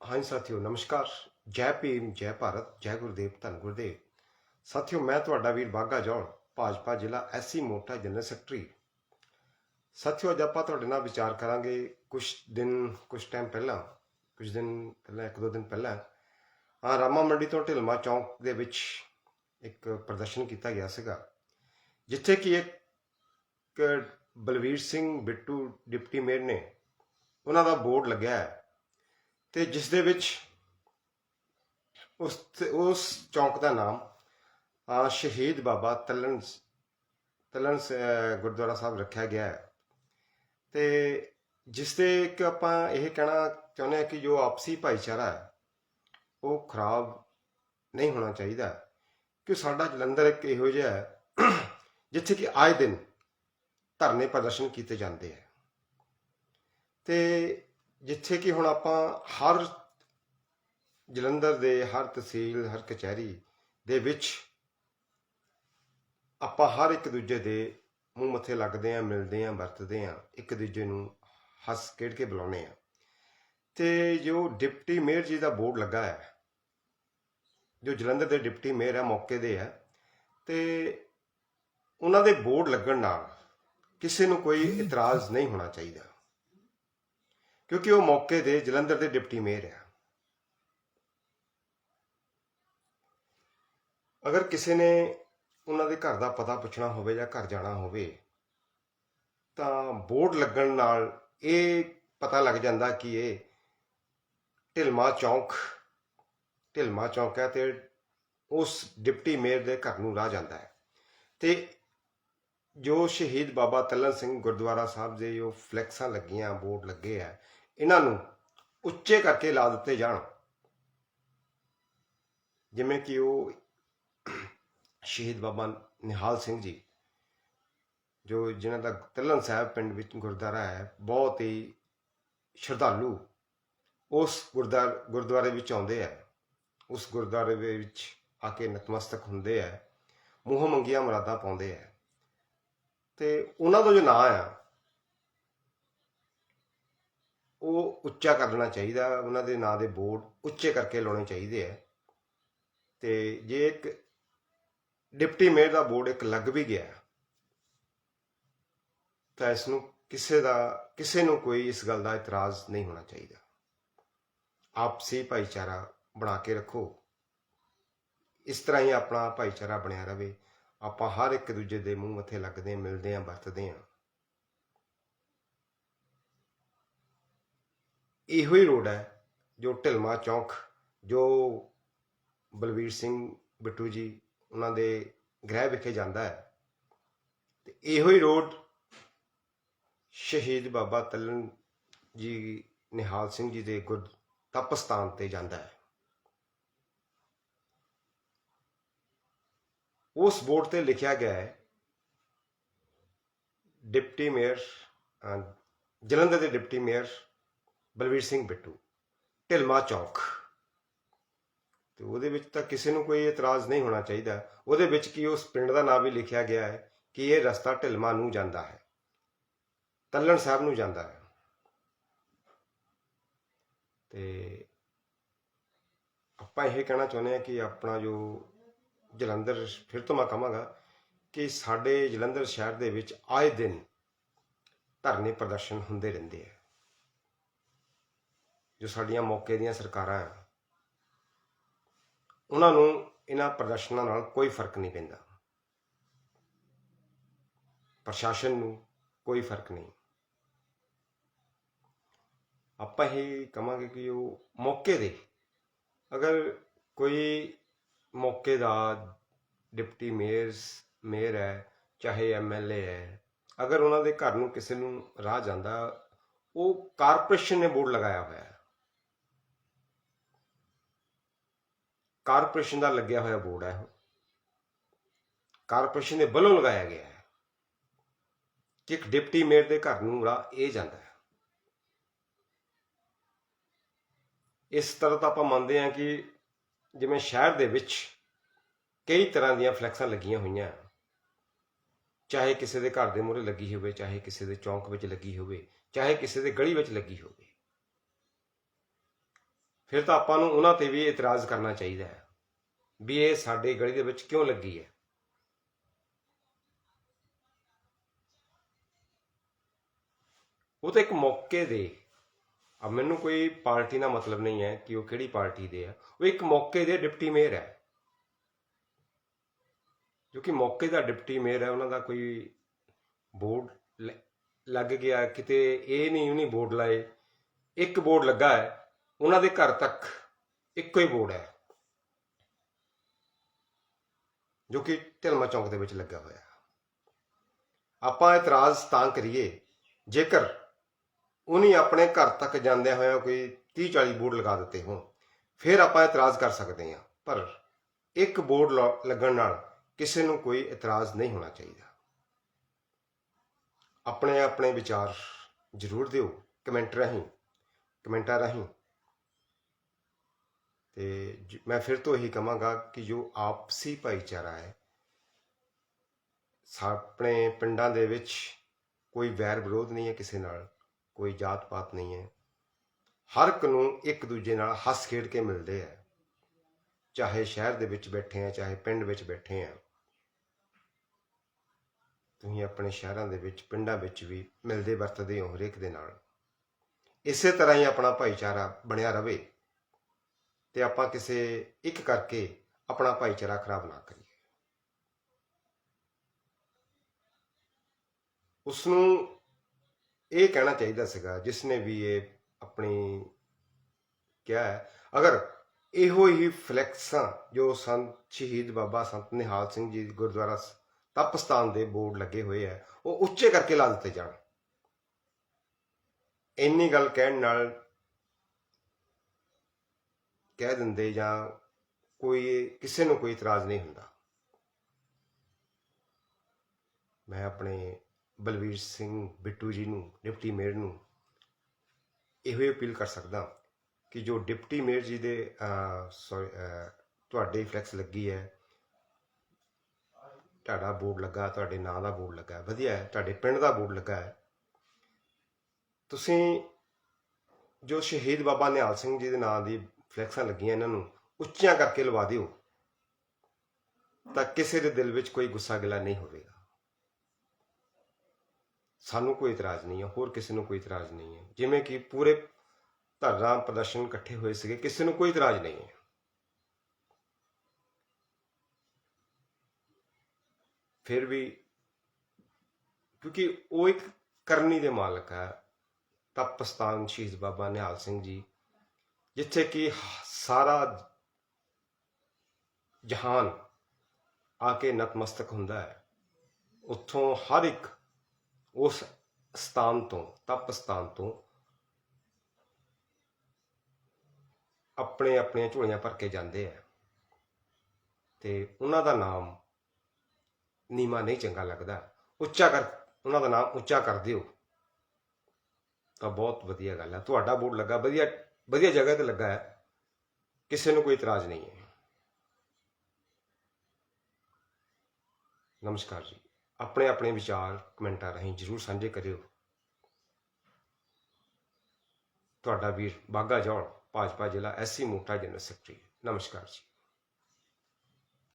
ਹਾਂਜੀ ਸਾਥੀਓ, ਨਮਸਕਾਰ। ਜੈ ਭੀਮ, ਜੈ ਭਾਰਤ, ਜੈ ਗੁਰਦੇਵ, ਧੰਨ ਗੁਰਦੇਵ। ਸਾਥੀਓ, ਮੈਂ ਤੁਹਾਡਾ ਵੀਰ ਬਾਗਾ ਜੌਲ ਭਾਜਪਾ ਜ਼ਿਲ੍ਹਾ ਐਸਸੀ ਮੋਟਾ ਜਨਰਲ ਸੈਕਟਰੀ। ਸਾਥੀਓ, ਅੱਜ ਆਪਾਂ ਤੁਹਾਡੇ ਨਾਲ ਵਿਚਾਰ ਕਰਾਂਗੇ ਕੁਝ ਦਿਨ ਕੁਝ ਟਾਈਮ ਪਹਿਲਾਂ ਕੁਝ ਦਿਨ ਪਹਿਲਾਂ, ਇੱਕ ਦੋ ਦਿਨ ਪਹਿਲਾਂ ਆ ਰਾਮਾ ਮੰਡੀ ਤੋਂ ਢਿਲਮਾ ਚੌਂਕ ਦੇ ਵਿੱਚ ਇੱਕ ਪ੍ਰਦਰਸ਼ਨ ਕੀਤਾ ਗਿਆ ਸੀਗਾ, ਜਿੱਥੇ ਕਿ ਇੱਕ ਬਲਵੀਰ ਸਿੰਘ ਬਿੱਟੂ, ਡਿਪਟੀ ਮੇਅਰ ਨੇ, ਉਹਨਾਂ ਦਾ ਬੋਰਡ ਲੱਗਿਆ ਹੈ। ਤੇ ਜਿਸ ਦੇ ਵਿੱਚ ਉਸ ਉਸ ਚੌਂਕ ਦਾ ਨਾਮ ਸ਼ਹੀਦ ਬਾਬਾ ਤਲਣ ਤਲਣ ਸ- ਗੁਰਦੁਆਰਾ ਸਾਹਿਬ ਰੱਖਿਆ ਗਿਆ ਹੈ। ਤੇ ਜਿਸ ਦੇ ਇੱਕ ਆਪਾਂ ਇਹ ਕਹਿਣਾ ਚਾਹੁੰਦੇ ਹਾਂ ਕਿ ਜੋ ਆਪਸੀ ਭਾਈਚਾਰਾ ਹੈ, ਉਹ ਖਰਾਬ ਨਹੀਂ ਹੋਣਾ ਚਾਹੀਦਾ। ਕਿ ਸਾਡਾ ਜਲੰਧਰ ਇੱਕ ਇਹੋ ਜਿਹਾ ਹੈ, ਜਿੱਥੇ ਕਿ ਆਏ ਦਿਨ ਧਰਨੇ ਪ੍ਰਦਰਸ਼ਨ ਕੀਤੇ ਜਾਂਦੇ ਹੈ। ਤੇ ਜਿੱਥੇ ਕਿ ਹੁਣ ਆਪਾਂ ਹਰ ਜਲੰਧਰ ਦੇ, ਹਰ ਤਹਿਸੀਲ, ਹਰ ਕਚਹਿਰੀ ਦੇ ਵਿੱਚ ਆਪਾਂ ਹਰ ਇੱਕ ਦੂਜੇ ਦੇ ਮੂੰਹ ਮੱਥੇ ਲੱਗਦੇ ਆਂ ਮਿਲਦੇ ਆਂ ਵਰਤਦੇ ਆਂ ਇੱਕ ਦੂਜੇ ਨੂੰ ਹੱਸ ਖੇਡ ਕੇ ਬੁਲਾਉਂਦੇ ਆਂ ਤੇ ਜੋ ਡਿਪਟੀ ਮੇਅਰ ਜੀ ਦਾ ਬੋਰਡ ਲੱਗਾ ਹੈ, ਜੋ ਜਲੰਧਰ ਦੇ ਡਿਪਟੀ ਮੇਅਰ ਹੈ, ਮੌਕੇ ਦੇ ਹੈ, ਤੇ ਉਹਨਾਂ ਦੇ ਬੋਰਡ ਲੱਗਣ ਨਾਲ ਕਿਸੇ ਨੂੰ ਕੋਈ ਇਤਰਾਜ਼ ਨਹੀਂ ਹੋਣਾ ਚਾਹੀਦਾ। ਕਿਉਂਕਿ ਉਹ ਮੌਕੇ ਦੇ ਜਲੰਧਰ ਦੇ ਡਿਪਟੀ ਮੇਅਰ ਹੈ ਅਗਰ ਕਿਸੇ ਨੇ ਉਹਨਾਂ ਦੇ ਘਰ ਦਾ ਪਤਾ ਪੁੱਛਣਾ ਹੋਵੇ ਜਾਂ ਘਰ ਜਾਣਾ ਹੋਵੇ, ਤਾਂ ਬੋਰਡ ਲੱਗਣ ਨਾਲ ਇਹ ਪਤਾ ਲੱਗ ਜਾਂਦਾ ਕਿ ਇਹ ਢਿਲਮਾ ਚੌਂਕ ਢਿਲਮਾ ਚੌਂਕ ਹੈ ਤੇ ਉਸ ਡਿਪਟੀ ਮੇਅਰ ਦੇ ਘਰ ਨੂੰ ਰਾਹ ਜਾਂਦਾ ਹੈ। ਤੇ ਜੋ ਸ਼ਹੀਦ ਬਾਬਾ ਤਲਨ ਸਿੰਘ ਗੁਰਦੁਆਰਾ ਸਾਹਿਬ ਦੇ ਜੋ ਫਲੈਕਸਾਂ ਲੱਗੀਆਂ, ਬੋਰਡ ਲੱਗੇ ਆ ਇਹਨਾਂ ਨੂੰ ਉੱਚੇ ਕਰਕੇ ਲਾ ਦਿੱਤੇ ਜਾਣ। ਜਿਵੇਂ ਕਿ ਉਹ ਸ਼ਹੀਦ ਬਾਬਾ ਨਿਹਾਲ ਸਿੰਘ ਜੀ, ਜੋ ਜਿਨ੍ਹਾਂ ਦਾ ਤਲਨ ਸਾਹਿਬ ਪਿੰਡ ਵਿੱਚ ਗੁਰਦੁਆਰਾ ਹੈ, ਬਹੁਤ ਹੀ ਸ਼ਰਧਾਲੂ ਉਸ ਗੁਰਦਾਰ ਗੁਰਦੁਆਰੇ ਵਿੱਚ ਆਉਂਦੇ ਆ। ਉਸ ਗੁਰਦੁਆਰੇ ਦੇ ਵਿੱਚ ਆ ਕੇ ਨਤਮਸਤਕ ਹੁੰਦੇ ਆ। ਮੂੰਹ ਮੰਗੀਆਂ ਮੁਰਾਦਾਂ ਪਾਉਂਦੇ ਆ। ਤੇ ਉਹਨਾਂ ਦਾ ਜੋ ਨਾਂ ਆ ਉਹ ਉੱਚਾ ਕਰ ਕਰਨਾ ਚਾਹੀਦਾ, ਉਹਨਾਂ ਦੇ ਨਾਂ ਦੇ ਬੋਰਡ ਉੱਚੇ ਕਰਕੇ ਲਾਉਣੇ ਚਾਹੀਦੇ ਆ। ਤੇ ਜੇ ਇੱਕ ਡਿਪਟੀ ਮੇਅਰ ਦਾ ਬੋਰਡ ਇੱਕ ਲੱਗ ਵੀ ਗਿਆ, ਤਾਂ ਇਸ ਨੂੰ ਕਿਸੇ ਦਾ, ਕਿਸੇ ਨੂੰ ਕੋਈ ਇਸ ਗੱਲ ਦਾ ਇਤਰਾਜ਼ ਨਹੀਂ ਹੋਣਾ ਚਾਹੀਦਾ। ਆਪਸੀ ਭਾਈਚਾਰਾ ਬਣਾ ਕੇ ਰੱਖੋ। ਇਸ ਤਰ੍ਹਾਂ ਹੀ ਆਪਣਾ ਭਾਈਚਾਰਾ ਬਣਿਆ ਰਵੇ। ਆਪਾਂ ਹਰ ਇੱਕ ਦੂਜੇ ਦੇ ਮੂੰਹ ਮੱਥੇ ਲੱਗਦੇ ਹਾਂ, ਮਿਲਦੇ ਹਾਂ, ਵਰਤਦੇ ਹਾਂ। ਇਹੋ ਹੀ ਰੋਡ ਹੈ ਜੋ ਢਿਲਮਾ ਚੌਂਕ, ਜੋ ਬਲਵੀਰ ਸਿੰਘ ਬਿੱਟੂ ਜੀ ਉਹਨਾਂ ਦੇ ਗ੍ਰਹਿ ਵਿਖੇ ਜਾਂਦਾ ਹੈ। ਤੇ ਇਹੋ ਹੀ ਰੋਡ ਸ਼ਹੀਦ ਬਾਬਾ ਤਲਨ ਜੀ, ਨਿਹਾਲ ਸਿੰਘ ਜੀ ਦੇ ਗੁਰ ਤਪਸਥਾਨ ਤੇ ਜਾਂਦਾ ਹੈ। ਉਸ ਬੋਰਡ ਤੇ ਲਿਖਿਆ ਗਿਆ ਹੈ, ਡਿਪਟੀ ਮੇਅਰ ਜਲੰਧਰ ਦੇ ਡਿਪਟੀ ਮੇਅਰ ਬਲਵੀਰ ਸਿੰਘ ਬਿੱਟੂ, ਢਿਲਮਾ ਚੌਕ। ਤੇ ਉਹਦੇ ਵਿੱਚ ਤਾਂ ਕਿਸੇ ਨੂੰ ਕੋਈ ਇਤਰਾਜ਼ ਨਹੀਂ ਹੋਣਾ ਚਾਹੀਦਾ। ਉਹਦੇ ਵਿੱਚ ਕੀ ਉਸ ਪਿੰਡ ਦਾ ਨਾਮ ਵੀ ਲਿਖਿਆ ਗਿਆ ਹੈ ਕਿ ਇਹ ਰਸਤਾ ਢਿਲਮਾ ਨੂੰ ਜਾਂਦਾ ਹੈ, ਤੱਲਣ ਸਾਹਿਬ ਨੂੰ ਜਾਂਦਾ ਹੈ। ਤੇ ਆਪਾਂ ਇਹ ਕਹਿਣਾ ਚਾਹੁੰਦੇ ਹਾਂ ਕਿ ਆਪਣਾ ਜੋ ਜਲੰਧਰ, ਫਿਰ ਤੋਂ ਮੈਂ ਕਹਾਂਗਾ ਕਿ ਸਾਡੇ ਜਲੰਧਰ ਸ਼ਹਿਰ ਦੇ ਵਿੱਚ ਆਏ ਦਿਨ ਧਰਨੇ ਪ੍ਰਦਰਸ਼ਨ ਹੁੰਦੇ ਰਹਿੰਦੇ ਆ। ਜੋ ਸਾਡੀਆਂ ਮੌਕੇ ਦੀਆਂ ਸਰਕਾਰਾਂ ਆ ਉਹਨਾਂ ਨੂੰ ਇਹਨਾਂ ਪ੍ਰਦਰਸ਼ਨਾਂ ਨਾਲ ਕੋਈ ਫ਼ਰਕ ਨਹੀਂ ਪੈਂਦਾ। ਪ੍ਰਸ਼ਾਸਨ ਨੂੰ ਕੋਈ ਫ਼ਰਕ ਨਹੀਂ। ਆਪਾਂ ਇਹ ਕਹਾਂਗੇ ਕਿ ਉਹ ਮੌਕੇ ਦੇ, ਅਗਰ ਕੋਈ ਮੌਕੇ ਦਾ ਡਿਪਟੀ ਮੇਅਰ ਮੇਅਰ ਹੈ, ਚਾਹੇ ਐਮਐਲਏ ਹੈ, ਅਗਰ ਉਹਨਾਂ ਦੇ ਘਰ ਨੂੰ ਕਿਸੇ ਨੂੰ ਰਾਹ ਜਾਂਦਾ, ਉਹ ਕਾਰਪੋਰੇਸ਼ਨ ਨੇ ਬੋਰਡ ਲਗਾਇਆ ਹੋਇਆ ਹੈ ਕਾਰਪੋਰੇਸ਼ਨ ਦਾ ਲੱਗਿਆ ਹੋਇਆ ਬੋਰਡ ਹੈ ਕਾਰਪੋਰੇਸ਼ਨ ਦੇ ਵੱਲੋਂ ਲਗਾਇਆ ਗਿਆ ਹੈ ਕਿ ਇੱਕ ਡਿਪਟੀ ਮੇਅਰ ਦੇ ਘਰ ਨੂੰ ਰਾਹ ਇਹ ਜਾਂਦਾ ਹੈ। ਇਸ ਤਰ੍ਹਾਂ ਤਾਂ ਆਪਾਂ ਮੰਨਦੇ ਹਾਂ ਕਿ ਜਿਵੇਂ ਸ਼ਹਿਰ ਦੇ ਵਿੱਚ ਕਈ ਤਰ੍ਹਾਂ ਦੀਆਂ ਫਲੈਕਸਾਂ ਲੱਗੀਆਂ ਹੋਈਆਂ, ਚਾਹੇ ਕਿਸੇ ਦੇ ਘਰ ਦੇ ਮੂਹਰੇ ਲੱਗੀ ਹੋਵੇ, ਚਾਹੇ ਕਿਸੇ ਦੇ ਚੌਂਕ ਵਿੱਚ ਲੱਗੀ ਹੋਵੇ, ਚਾਹੇ ਕਿਸੇ ਦੇ ਗਲੀ ਵਿੱਚ ਲੱਗੀ ਹੋਵੇ। ਫਿਰ ਤਾਂ ਆਪਾਂ ਨੂੰ ਉਹਨਾਂ ਤੇ ਵੀ ਇਤਰਾਜ਼ ਕਰਨਾ ਚਾਹੀਦਾ ਹੈ ਵੀ ਇਹ ਸਾਡੇ ਗਲੀ ਦੇ ਵਿੱਚ ਕਿਉਂ ਲੱਗੀ ਹੈ। ਉਹ ਤਾਂ ਇੱਕ ਮੌਕੇ ਦੇ ਆ ਮੈਨੂੰ ਕੋਈ ਪਾਰਟੀ ਦਾ ਮਤਲਬ ਨਹੀਂ ਹੈ ਕਿ ਉਹ ਕਿਹੜੀ ਪਾਰਟੀ ਦੇ ਆ। ਉਹ ਇੱਕ ਮੌਕੇ ਦੇ ਡਿਪਟੀ ਮੇਅਰ ਹੈ। ਜੋ ਕਿ ਮੌਕੇ ਦਾ ਡਿਪਟੀ ਮੇਅਰ ਹੈ, ਉਹਨਾਂ ਦਾ ਕੋਈ ਬੋਰਡ ਲ- ਲੱਗ ਗਿਆ, ਕਿਤੇ ਇਹ ਨਹੀਂ, ਉਹਨੇ ਬੋਰਡ ਲਾਏ। ਇੱਕ ਬੋਰਡ ਲੱਗਾ ਹੈ। ਉਹਨਾਂ ਦੇ ਘਰ ਤੱਕ ਇੱਕੋ ਹੀ ਬੋਰਡ ਹੈ, ਜੋ ਕਿ ਢਿਲਮਾ ਚੌਂਕ ਦੇ ਵਿੱਚ ਲੱਗਾ ਹੋਇਆ। ਆਪਾਂ ਇਤਰਾਜ਼ ਤਾਂ ਕਰੀਏ, ਜੇਕਰ ਉਹਨੇ ਆਪਣੇ ਘਰ ਤੱਕ ਜਾਂਦਿਆਂ ਹੋਇਆ ਕੋਈ 30 40 ਬੋਰਡ ਲਗਾ ਦਿੱਤੇ ਹੋਣ, ਫਿਰ ਆਪਾਂ ਇਤਰਾਜ਼ ਕਰ ਸਕਦੇ ਹਾਂ। ਪਰ ਇੱਕ ਬੋਰਡ ਲਾ- ਲੱਗਣ ਨਾਲ ਕਿਸੇ ਨੂੰ ਕੋਈ ਇਤਰਾਜ਼ ਨਹੀਂ ਹੋਣਾ ਚਾਹੀਦਾ। ਆਪਣੇ ਆਪਣੇ ਵਿਚਾਰ ਜ਼ਰੂਰ ਦਿਓ, ਕਮੈਂਟ ਰਾਹੀਂ, ਕਮੈਂਟਾਂ ਰਾਹੀਂ। ਤੇ ਮੈਂ ਫਿਰ ਤੋਂ ਇਹੀ ਕਹਾਂਗਾ ਕਿ ਜੋ ਆਪਸੀ ਭਾਈਚਾਰਾ ਹੈ, ਸਾ- ਆਪਣੇ ਪਿੰਡਾਂ ਦੇ ਵਿੱਚ ਕੋਈ ਵੈਰ ਵਿਰੋਧ ਨਹੀਂ ਹੈ ਕਿਸੇ ਨਾਲ, ਕੋਈ ਜਾਤ ਪਾਤ ਨਹੀਂ ਹੈ। ਹਰ ਇੱਕ ਨੂੰ ਇੱਕ ਦੂਜੇ ਨਾਲ ਹੱਸ ਖੇਡ ਕੇ ਮਿਲਦੇ ਆ। ਚਾਹੇ ਸ਼ਹਿਰ ਦੇ ਵਿੱਚ ਬੈਠੇ ਆ, ਚਾਹੇ ਪਿੰਡ ਵਿੱਚ ਬੈਠੇ ਆ। ਤੁਸੀਂ ਆਪਣੇ ਸ਼ਹਿਰਾਂ ਦੇ ਵਿੱਚ, ਪਿੰਡਾਂ ਵਿੱਚ ਵੀ ਮਿਲਦੇ ਵਰਤਦੇ ਹੋ ਹਰੇਕ ਦੇ ਨਾਲ। ਇਸੇ ਤਰ੍ਹਾਂ ਹੀ ਆਪਣਾ ਭਾਈਚਾਰਾ ਬਣਿਆ ਰਵੇ। ਤੇ ਆਪਾਂ ਕਿਸੇ ਇੱਕ ਕਰਕੇ ਆਪਣਾ ਭਾਈਚਾਰਾ ਖਰਾਬ ਨਾ ਕਰੀਏ। ਉਸ ਨੂੰ ਇਹ ਕਹਿਣਾ ਚਾਹੀਦਾ ਸੀਗਾ ਜਿਸ ਨੇ ਵੀ ਇਹ ਆਪਣੀ ਕਿਹਾ ਹੈ, ਅਗਰ ਇਹੋ ਹੀ ਫਲੈਕਸਾਂ ਜੋ ਸੰਤ ਸ਼ਹੀਦ ਬਾਬਾ ਸੰਤ ਨਿਹਾਲ ਸਿੰਘ ਜੀ ਗੁਰਦੁਆਰਾ ਸ- ਤਪਸਤਾਨ ਦੇ ਬੋਰਡ ਲੱਗੇ ਹੋਏ ਆ ਉਹ ਉੱਚੇ ਕਰਕੇ ਲਾ ਦਿੱਤੇ ਜਾਣ। ਇੰਨੀ ਗੱਲ ਕਹਿਣ ਨਾਲ ਕਹਿ ਦਿੰਦੇ ਜਾਂ ਕੋਈ ਕਿਸੇ ਨੂੰ ਕੋਈ ਇਤਰਾਜ਼ ਨਹੀਂ ਹੁੰਦਾ। ਮੈਂ ਆਪਣੇ ਬਲਵੀਰ ਸਿੰਘ ਬਿੱਟੂ ਜੀ ਨੂੰ ਡਿਪਟੀ ਮੇਅਰ ਨੂੰ ਇਹੋ ਹੀ ਅਪੀਲ ਕਰ ਸਕਦਾ ਕਿ ਜੋ ਡਿਪਟੀ ਮੇਅਰ ਜੀ ਦੇ ਅਹ, ਤੁਹਾਡੇ ਫਲੈਕਸ ਲੱਗੀ ਹੈ ਤੁਹਾਡਾ ਬੋਰਡ ਲੱਗਾ ਤੁਹਾਡੇ ਨਾਂ ਦਾ ਬੋਰਡ ਲੱਗਾ ਵਧੀਆ ਹੈ ਤੁਹਾਡੇ ਪਿੰਡ ਦਾ ਬੋਰਡ ਲੱਗਾ ਹੈ। ਤੁਸੀਂ ਜੋ ਸ਼ਹੀਦ ਬਾਬਾ ਨਿਹਾਲ ਸਿੰਘ ਜੀ ਦੇ ਨਾਂ ਦੀ ਫਲੈਕਸਾਂ ਲੱਗੀਆਂ ਇਹਨਾਂ ਨੂੰ, ਉੱਚੀਆਂ ਕਰਕੇ ਲਵਾ ਦਿਓ। ਤਾਂ ਕਿਸੇ ਦੇ ਦਿਲ ਵਿੱਚ ਕੋਈ ਗੁੱਸਾ ਗਿਲਾ ਨਹੀਂ ਹੋਵੇਗਾ। ਸਾਨੂੰ ਕੋਈ ਇਤਰਾਜ਼ ਨਹੀਂ ਹੈ ਹੋਰ ਕਿਸੇ ਨੂੰ ਕੋਈ ਇਤਰਾਜ਼ ਨਹੀਂ ਹੈ ਜਿਵੇਂ ਕਿ ਪੂਰੇ ਧਰਨਾ ਪ੍ਰਦਰਸ਼ਨ ਇਕੱਠੇ ਹੋਏ ਸੀਗੇ, ਕਿਸੇ ਨੂੰ ਕੋਈ ਇਤਰਾਜ਼ ਨਹੀਂ ਹੈ ਫਿਰ ਵੀ ਕਿਉਂਕਿ ਉਹ ਇੱਕ ਕਰਨੀ ਦੇ ਮਾਲਕ ਹੈ ਤਪਸਤਾਨ ਸ਼ਹੀਦ ਬਾਬਾ ਨਿਹਾਲ ਸਿੰਘ ਜੀ। ਜਿੱਥੇ ਕਿ ਸਾਰਾ ਜਹਾਨ ਆ ਕੇ ਨਤਮਸਤਕ ਹੁੰਦਾ ਹੈ। ਉੱਥੋਂ ਹਰ ਇੱਕ ਉਸ ਸਥਾਨ ਤੋਂ, ਤਪ ਸਥਾਨ ਤੋਂ ਆਪਣੇ ਆਪਣੀਆਂ ਝੋਲੀਆਂ ਭਰ ਕੇ ਜਾਂਦੇ ਆ ਤੇ ਉਹਨਾਂ ਦਾ ਨਾਮ ਨੀਮਾ ਨਹੀਂ ਚੰਗਾ ਲੱਗਦਾ। ਉੱਚਾ ਕਰ, ਉਹਨਾਂ ਦਾ ਨਾਮ ਉੱਚਾ ਕਰ ਦਿਓ। ਤਾਂ ਬਹੁਤ ਵਧੀਆ ਗੱਲ ਹੈ। ਤੁਹਾਡਾ ਬੋਰਡ ਲੱਗਾ, ਵਧੀਆ ਵਧੀਆ ਜਗ੍ਹਾ ਤੇ ਲੱਗਾ ਹੈ, ਕਿਸੇ ਨੂੰ ਕੋਈ ਇਤਰਾਜ਼ ਨਹੀਂ ਹੈ। ਨਮਸਕਾਰ ਜੀ। ਆਪਣੇ ਆਪਣੇ ਵਿਚਾਰ, ਕਮੈਂਟਾਂ ਰਾਹੀਂ ਜਰੂਰ ਸਾਂਝੇ ਕਰਿਓ। ਤੁਹਾਡਾ ਵੀਰ ਬਾਗਾ ਜੌੜ ਭਾਜਪਾ ਜ਼ਿਲ੍ਹਾ ਐਸਸੀ ਮੋਟਾ ਜਨਰਲ ਸੈਕਟਰੀ। ਨਮਸਕਾਰ ਜੀ।